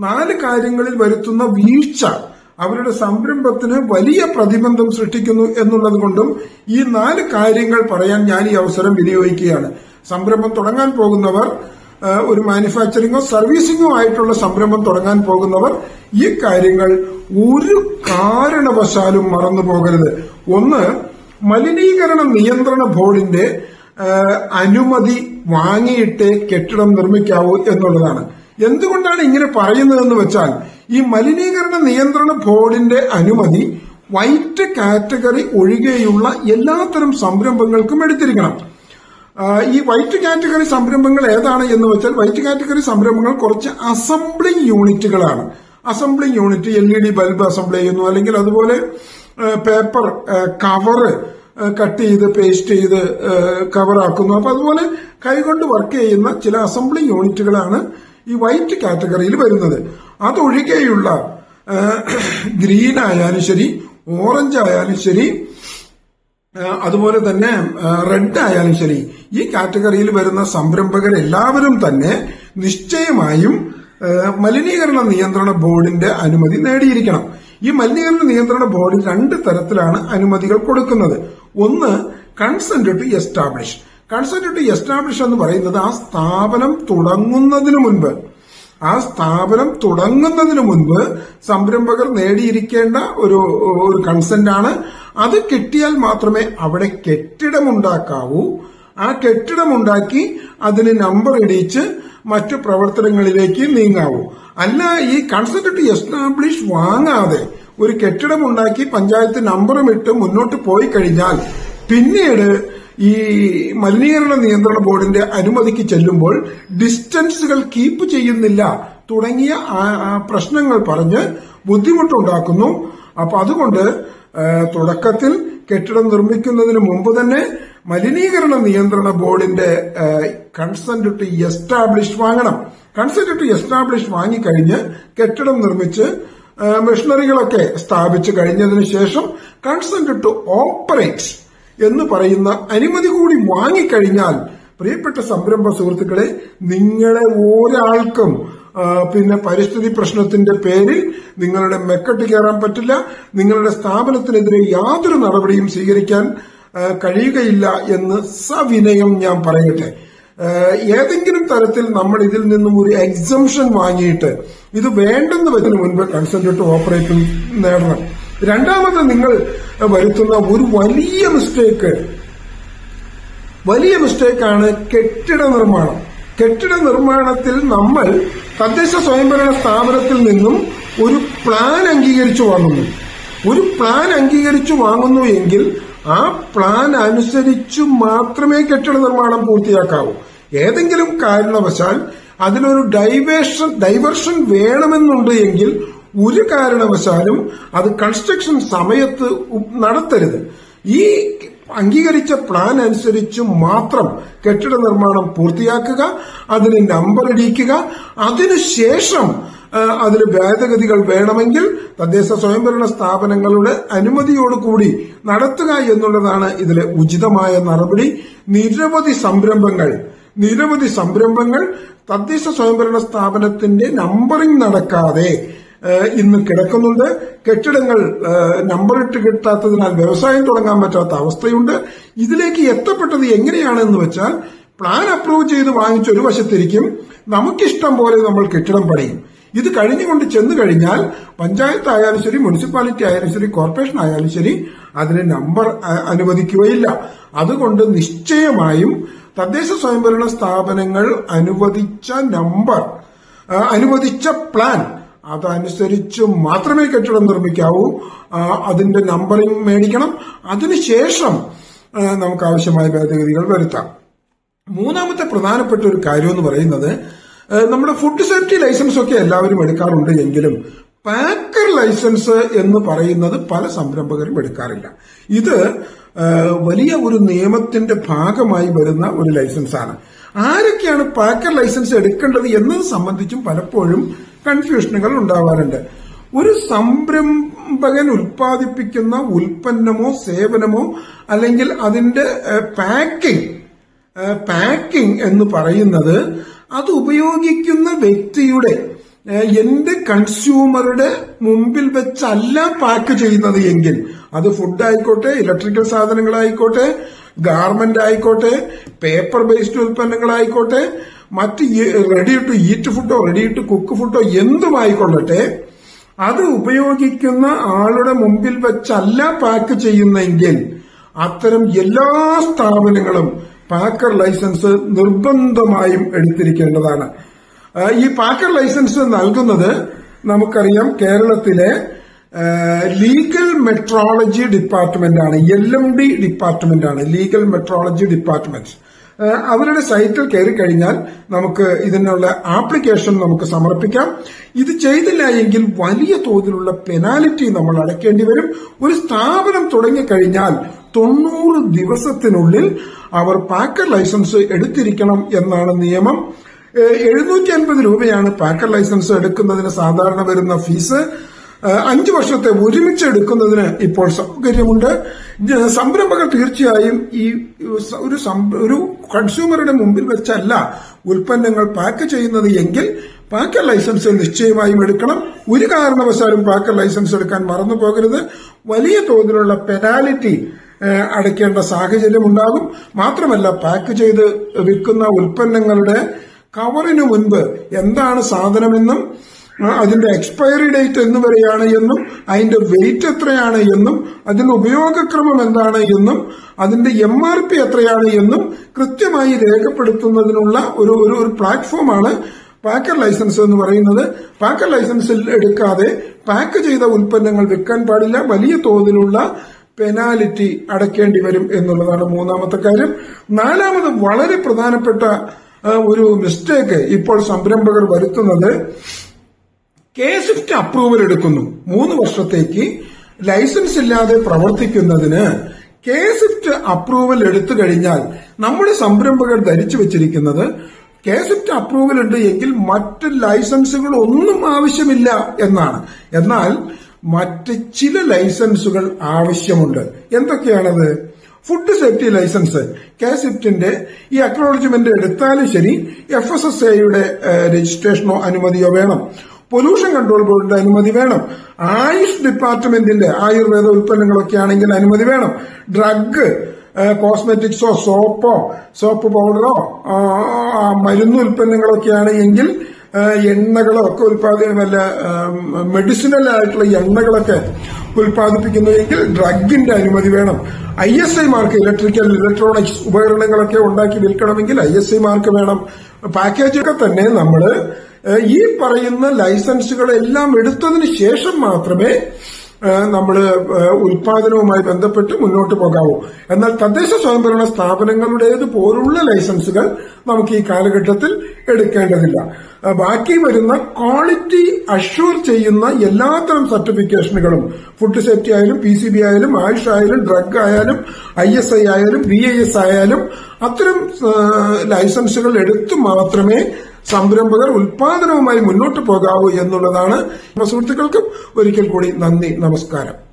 നാല് കാര്യങ്ങളിൽ വരുത്തുന്ന വീഴ്ച അവരുടെ സംരംഭത്തിന് വലിയ പ്രതിബന്ധം സൃഷ്ടിക്കുന്നു എന്നുള്ളത് കൊണ്ടും ഈ നാല് കാര്യങ്ങൾ പറയാൻ ഞാൻ ഈ അവസരം വിനിയോഗിക്കുകയാണ്. സംരംഭം തുടങ്ങാൻ പോകുന്നവർ ഒരു മാനുഫാക്ചറിങ്ങോ സർവീസിങ്ങോ ആയിട്ടുള്ള സംരംഭം തുടങ്ങാൻ പോകുന്നവർ ഈ കാര്യങ്ങൾ ഒരു കാരണവശാലും മറന്നു പോകരുത്. ഒന്ന് മലിനീകരണ നിയന്ത്രണ ബോർഡിന്റെ അനുമതി വാങ്ങിയിട്ടേ കെട്ടിടം നിർമ്മിക്കാവൂ എന്നുള്ളതാണ്. എന്തുകൊണ്ടാണ് ഇങ്ങനെ പറയുന്നതെന്ന് വെച്ചാൽ ഈ മലിനീകരണ നിയന്ത്രണ ബോർഡിന്റെ അനുമതി വൈറ്റ് കാറ്റഗറി ഒഴികെയുള്ള എല്ലാത്തരം സംരംഭങ്ങൾക്കും എടുത്തിരിക്കണം. ഈ വൈറ്റ് കാറ്റഗറി സംരംഭങ്ങൾ ഏതാണ് എന്ന് വെച്ചാൽ വൈറ്റ് കാറ്റഗറി സംരംഭങ്ങൾ കുറച്ച് assembling യൂണിറ്റുകളാണ്. Assembling unit L E D bulb assemble ചെയ്യുന്നു അല്ലെങ്കിൽ അതുപോലെ പേപ്പർ കവറ് കട്ട് ചെയ്ത് പേസ്റ്റ് ചെയ്ത് കവറാക്കുന്നു. അപ്പൊ അതുപോലെ കൈകൊണ്ട് വർക്ക് ചെയ്യുന്ന ചില അസംബ്ലിംഗ് യൂണിറ്റുകളാണ് ഈ വൈറ്റ് കാറ്റഗറിയിൽ വരുന്നത്. അതൊഴികെയുള്ള ഗ്രീൻ ആയാലും ശരി ഓറഞ്ച് ആയാലും ശരി അതുപോലെ തന്നെ റെഡ് ആയാലും ശരി ഈ കാറ്റഗറിയിൽ വരുന്ന സംരംഭകരെല്ലാവരും തന്നെ നിശ്ചയമായും മലിനീകരണ നിയന്ത്രണ ബോർഡിന്റെ അനുമതി നേടിയിരിക്കണം. ഈ മലിനീകരണ നിയന്ത്രണ ബോർഡ് രണ്ട് തരത്തിലാണ് അനുമതികൾ കൊടുക്കുന്നത്. ഒന്ന് consent to establish consent to establish എന്ന് പറയുന്നത് ആ സ്ഥാപനം തുടങ്ങുന്നതിന് മുൻപ് ആ സ്ഥാപനം തുടങ്ങുന്നതിന് മുൻപ് സംരംഭകർ നേടിയിരിക്കേണ്ട ഒരു ഒരു കൺസെന്റ് ആണ് അത് കിട്ടിയാൽ മാത്രമേ അവിടെ കെട്ടിടമുണ്ടാക്കാവൂ. ആ കെട്ടിടമുണ്ടാക്കി അതിന് നമ്പർ ഇടിച്ച് മറ്റു പ്രവർത്തനങ്ങളിലേക്ക് നീങ്ങാവൂ. അല്ല ഈ കൺസെന്റ് ടു എസ്റ്റാബ്ലിഷ് വാങ്ങാതെ ഒരു കെട്ടിടമുണ്ടാക്കി പഞ്ചായത്ത് നമ്പറും ഇട്ട് മുന്നോട്ട് പോയി കഴിഞ്ഞാൽ പിന്നീട് ഈ മലിനീകരണ നിയന്ത്രണ ബോർഡിന്റെ അനുമതിക്ക് ചെല്ലുമ്പോൾ ഡിസ്റ്റൻസുകൾ കീപ്പ് ചെയ്യുന്നില്ല തുടങ്ങിയ പ്രശ്നങ്ങൾ പറഞ്ഞ് ബുദ്ധിമുട്ടുണ്ടാക്കുന്നു. അപ്പൊ അതുകൊണ്ട് തുടക്കത്തിൽ കെട്ടിടം നിർമ്മിക്കുന്നതിന് മുമ്പ് തന്നെ മലിനീകരണ നിയന്ത്രണ ബോർഡിന്റെ കൺസെന്റ് ടു എസ്റ്റാബ്ലിഷ് വാങ്ങണം. കൺസെന്റ് ടു എസ്റ്റാബ്ലിഷ് വാങ്ങിക്കഴിഞ്ഞ് കെട്ടിടം നിർമ്മിച്ച് മെഷീനറികളൊക്കെ സ്ഥാപിച്ചു കഴിഞ്ഞതിന് ശേഷം കൺസെന്റ് ടു ഓപ്പറേറ്റ് എന്ന് പറയുന്ന അനുമതി കൂടി വാങ്ങിക്കഴിഞ്ഞാൽ പ്രിയപ്പെട്ട സംരംഭ സുഹൃത്തുക്കളെ നിങ്ങളെ ഒരാൾക്കും പിന്നെ പരിസ്ഥിതി പ്രശ്നത്തിന്റെ പേരിൽ നിങ്ങളുടെ മെക്കെട്ട് കയറാൻ പറ്റില്ല നിങ്ങളുടെ സ്ഥാപനത്തിനെതിരെ യാതൊരു നടപടിയും സ്വീകരിക്കാൻ കഴിയുകയില്ല എന്ന് സവിനയം ഞാൻ പറയട്ടെ. ഏതെങ്കിലും തരത്തിൽ നമ്മൾ ഇതിൽ നിന്നും ഒരു എക്സംഷൻ വാങ്ങിയിട്ട് ഇത് വേണ്ടെന്ന് വെച്ചതിന് മുൻപ് കൺസെന്റ് ടു ഓപ്പറേറ്റ് നേടണം. രണ്ടാമത് നിങ്ങൾ വരുത്തുന്ന ഒരു വലിയ മിസ്റ്റേക്ക് വലിയ മിസ്റ്റേക്കാണ് കെട്ടിട നിർമ്മാണം. കെട്ടിട നിർമ്മാണത്തിൽ നമ്മൾ തദ്ദേശ സ്വയംഭരണ സ്ഥാപനത്തിൽ നിന്നും ഒരു പ്ലാൻ അംഗീകരിച്ചു വാങ്ങുന്നു. ഒരു പ്ലാൻ അംഗീകരിച്ചു വാങ്ങുന്നു എങ്കിൽ ആ പ്ലാൻ അനുസരിച്ചു മാത്രമേ കെട്ടിട നിർമ്മാണം പൂർത്തിയാക്കാവൂ. ഏതെങ്കിലും കാരണവശാൽ അതിനൊരു ഡൈവേഷൻ ഡൈവേർഷൻ വേണമെന്നുണ്ട് എങ്കിൽ ഒരു കാരണവശാലും അത് കൺസ്ട്രക്ഷൻ സമയത്ത് നടത്തരുത്. ഈ അംഗീകരിച്ച പ്ലാൻ അനുസരിച്ച് മാത്രം കെട്ടിട നിർമ്മാണം പൂർത്തിയാക്കുക അതിന് നമ്പർ ഇടിയിക്കുക അതിനുശേഷം അതിൽ ഭേദഗതികൾ വേണമെങ്കിൽ തദ്ദേശ സ്വയംഭരണ സ്ഥാപനങ്ങളുടെ അനുമതിയോടുകൂടി നടത്തുക എന്നുള്ളതാണ് ഇതിലെ ഉചിതമായ നടപടി. നിരവധി സംരംഭങ്ങൾ നിരവധി സംരംഭങ്ങൾ തദ്ദേശ സ്വയംഭരണ സ്ഥാപനത്തിന്റെ നമ്പറിംഗ് നടക്കാതെ ഇന്ന് കിടക്കുന്നുണ്ട്. കെട്ടിടങ്ങൾ നമ്പർ ഇട്ട് കിട്ടാത്തതിനാൽ വ്യവസായം തുടങ്ങാൻ പറ്റാത്ത അവസ്ഥയുണ്ട്. ഇതിലേക്ക് എത്തപ്പെട്ടത് എങ്ങനെയാണെന്ന് വെച്ചാൽ പ്ലാൻ അപ്രൂവ് ചെയ്ത് വാങ്ങിച്ച ഒരു വശത്തിരിക്കും. നമുക്കിഷ്ടം പോലെ നമ്മൾ കെട്ടിടം പണിയും. ഇത് കഴിഞ്ഞുകൊണ്ട് ചെന്നു കഴിഞ്ഞാൽ പഞ്ചായത്ത് ആയാലും ശരി മുനിസിപ്പാലിറ്റി ആയാലും ശരി കോർപ്പറേഷൻ ആയാലും ശരി അതിന് നമ്പർ അനുവദിക്കുകയില്ല. അതുകൊണ്ട് നിശ്ചയമായും തദ്ദേശ സ്വയംഭരണ സ്ഥാപനങ്ങൾ അനുവദിച്ച നമ്പർ അനുവദിച്ച പ്ലാൻ അതനുസരിച്ച് മാത്രമേ കെട്ടിടം നിർമ്മിക്കാവൂ. അതിന്റെ നമ്പറിംഗ് മേടിക്കണം. അതിനുശേഷം നമുക്ക് ആവശ്യമായ ഭേദഗതികൾ വരുത്താം. മൂന്നാമത്തെ പ്രധാനപ്പെട്ട ഒരു കാര്യം എന്ന് പറയുന്നത് നമ്മുടെ ഫുഡ് സേഫ്റ്റി ലൈസൻസ് ഒക്കെ എല്ലാവരും എടുക്കാറുണ്ട് എങ്കിലും പാക്കർ ലൈസൻസ് എന്ന് പറയുന്നത് പല സംരംഭകരും എടുക്കാറില്ല. ഇത് വലിയ ഒരു നിയമത്തിന്റെ ഭാഗമായി വരുന്ന ഒരു ലൈസൻസാണ് ആരൊക്കെയാണ് പാക്കർ ലൈസൻസ് എടുക്കേണ്ടത് എന്നത് സംബന്ധിച്ചും പലപ്പോഴും കൺഫ്യൂഷനുകൾ ഉണ്ടാവാറുണ്ട്. ഒരു സംരംഭകൻ ഉൽപ്പാദിപ്പിക്കുന്ന ഉൽപ്പന്നമോ സേവനമോ അല്ലെങ്കിൽ അതിന്റെ പാക്കിംഗ് പാക്കിംഗ് എന്ന് പറയുന്നത് അത് ഉപയോഗിക്കുന്ന വ്യക്തിയുടെ എന്റെ കൺസ്യൂമറുടെ മുമ്പിൽ വെച്ചല്ല പാക്ക് ചെയ്യുന്നത് എങ്കിൽ അത് ഫുഡ് ആയിക്കോട്ടെ ഇലക്ട്രിക്കൽ സാധനങ്ങളായിക്കോട്ടെ ഗാർമെന്റ് ആയിക്കോട്ടെ പേപ്പർ ബേസ്ഡ് ഉൽപ്പന്നങ്ങളായിക്കോട്ടെ മറ്റ് റെഡി ടു ഈറ്റ് ഫുഡോ റെഡി ടു കുക്ക് ഫുഡോ എന്തുമായിക്കൊള്ളട്ടെ അത് ഉപയോഗിക്കുന്ന ആളുടെ മുമ്പിൽ വെച്ചല്ല പാക്ക് ചെയ്യുന്നെങ്കിൽ അത്തരം എല്ലാ സ്ഥാപനങ്ങളും പാക്കർ ലൈസൻസ് നിർബന്ധമായും എടുത്തിരിക്കേണ്ടതാണ്. ഈ പാക്കർ ലൈസൻസ് നൽകുന്നത് നമുക്കറിയാം കേരളത്തിലെ ലീഗൽ മെട്രോളജി ഡിപ്പാർട്ട്മെന്റ് ആണ് എൽ എം ഡി ഡിപ്പാർട്ട്മെന്റ് ആണ് ലീഗൽ മെട്രോളജി ഡിപ്പാർട്ട്മെന്റ് അവരുടെ സൈറ്റിൽ കയറി കഴിഞ്ഞാൽ നമുക്ക് ഇതിനുള്ള ആപ്ലിക്കേഷൻ നമുക്ക് സമർപ്പിക്കാം. ഇത് ചെയ്തില്ല എങ്കിൽ വലിയ തോതിലുള്ള പെനാലിറ്റി നമ്മൾ അടയ്ക്കേണ്ടി വരും. ഒരു സ്ഥാപനം തുടങ്ങിക്കഴിഞ്ഞാൽ തൊണ്ണൂറ് ദിവസത്തിനുള്ളിൽ അവർ പാക്കർ ലൈസൻസ് എടുത്തിരിക്കണം എന്നാണ് നിയമം. എഴുന്നൂറ്റി അൻപത് രൂപയാണ് പാക്കർ ലൈസൻസ് എടുക്കുന്നതിന് സാധാരണ വരുന്ന ഫീസ്. അഞ്ചു വർഷത്തെ ഒരുമിച്ച് എടുക്കുന്നതിന് ഇപ്പോൾ സൗകര്യമുണ്ട്. സംരംഭകർ തീർച്ചയായും ഈ ഒരു ഒരു കൺസ്യൂമറുടെ മുമ്പിൽ വെച്ചല്ല. ഉൽപ്പന്നങ്ങൾ പാക്ക് ചെയ്യുന്നത് എങ്കിൽ പാക്കർ ലൈസൻസ് നിശ്ചയമായും എടുക്കണം. ഒരു കാരണവശാലും പാക്കർ ലൈസൻസ് എടുക്കാൻ മറന്നു പോകരുത്. വലിയ തോതിലുള്ള പെനാലിറ്റി അടയ്ക്കേണ്ട സാഹചര്യം ഉണ്ടാകും. മാത്രമല്ല പാക്ക് ചെയ്ത് വിൽക്കുന്ന ഉൽപ്പന്നങ്ങളുടെ കവറിന് മുൻപ് എന്താണ് സാധനമെന്നും അതിന്റെ എക്സ്പയറി ഡേറ്റ് എന്ന് വരെയാണ് എന്നും അതിന്റെ വെയിറ്റ് എത്രയാണ് എന്നും അതിന്റെ ഉപയോഗക്രമം എന്താണ് എന്നും അതിന്റെ എം ആർ പി എത്രയാണ് എന്നും കൃത്യമായി രേഖപ്പെടുത്തുന്നതിനുള്ള ഒരു ഒരു ഒരു പ്ലാറ്റ്ഫോമാണ് പാക്കർ ലൈസൻസ് എന്ന് പറയുന്നത്. പാക്കർ ലൈസൻസിൽ എടുക്കാതെ പാക്ക് ചെയ്ത ഉൽപ്പന്നങ്ങൾ വിൽക്കാൻ പാടില്ല. വലിയ തോതിലുള്ള പെനാലിറ്റി അടയ്ക്കേണ്ടി വരും എന്നുള്ളതാണ് മൂന്നാമത്തെ കാര്യം. നാലാമത് വളരെ പ്രധാനപ്പെട്ട ഒരു മിസ്റ്റേക്ക് ഇപ്പോൾ സംരംഭകർ വരുത്തുന്നത് കെ സ്വിഫ്റ്റ് അപ്രൂവൽ എടുക്കുന്നു. മൂന്ന് വർഷത്തേക്ക് ലൈസൻസ് ഇല്ലാതെ പ്രവർത്തിക്കുന്നതിന് കെ അപ്രൂവൽ എടുത്തു കഴിഞ്ഞാൽ നമ്മുടെ സംരംഭകർ ധരിച്ചു വെച്ചിരിക്കുന്നത് കെ അപ്രൂവൽ ഉണ്ട് എങ്കിൽ മറ്റ് ലൈസൻസുകൾ ഒന്നും ആവശ്യമില്ല എന്നാണ്. എന്നാൽ മറ്റ് ചില ലൈസൻസുകൾ ആവശ്യമുണ്ട്. എന്തൊക്കെയാണത്? ഫുഡ് സേഫ്റ്റി ലൈസൻസ് കെ ഈ അക്നോളജ്മെന്റ് എടുത്താലും ശരി എഫ് എസ് എസ് എയുടെ രജിസ്ട്രേഷനോ അനുമതിയോ വേണം. പൊല്യൂഷൻ കൺട്രോൾ ബോർഡിന്റെ അനുമതി വേണം. ആയുഷ് ഡിപ്പാർട്ട്മെന്റിന്റെ ആയുർവേദ ഉൽപ്പന്നങ്ങളൊക്കെ ആണെങ്കിൽ അനുമതി വേണം. ഡ്രഗ് കോസ്മെറ്റിക്സോ സോപ്പോ സോപ്പ് പൗഡറോ മരുന്ന് ഉൽപ്പന്നങ്ങളൊക്കെയാണ് എങ്കിൽ എണ്ണകളോ ഒക്കെ ഉൽപ്പാദന വല്ല മെഡിസിനൽ ആയിട്ടുള്ള എണ്ണകളൊക്കെ ഉൽപ്പാദിപ്പിക്കുന്നുവെങ്കിൽ ഡ്രഗിന്റെ അനുമതി വേണം. I S I mark electrical electronics ഉപകരണങ്ങളൊക്കെ ഉണ്ടാക്കി വിൽക്കണമെങ്കിൽ ഐ എസ് ഐ മാർക്ക് വേണം. പാക്കേജൊക്കെ തന്നെ നമ്മൾ ഏഹ് ഈ പറയുന്ന ലൈസൻസുകളെല്ലാം എടുത്തതിന് ശേഷം മാത്രമേ നമ്മൾ ഉൽപാദനവുമായി ബന്ധപ്പെട്ട് മുന്നോട്ട് പോകാവൂ. എന്നാൽ തദ്ദേശ സ്വയംഭരണ സ്ഥാപനങ്ങളുടേത് പോലുള്ള ലൈസൻസുകൾ നമുക്ക് ഈ കാലഘട്ടത്തിൽ എടുക്കേണ്ടതില്ല. ബാക്കി വരുന്ന ക്വാളിറ്റി അഷ്യൂർ ചെയ്യുന്ന എല്ലാത്തരം സർട്ടിഫിക്കേഷനുകളും ഫുഡ് സേഫ്റ്റി ആയാലും പി സി ബി ആയാലും ആയുഷ് ആയാലും ഡ്രഗ് ആയാലും ഐ എസ് ഐ ആയാലും ബി ഐ എസ് ആയാലും അത്തരം ലൈസൻസുകൾ എടുത്തു മാത്രമേ സംരംഭകർ ഉൽപാദനവുമായി മുന്നോട്ട് പോകാവൂ എന്നുള്ളതാണ് സുഹൃത്തുക്കൾക്കും ഒരിക്കൽ കൂടി നന്ദി നമസ്കാരം.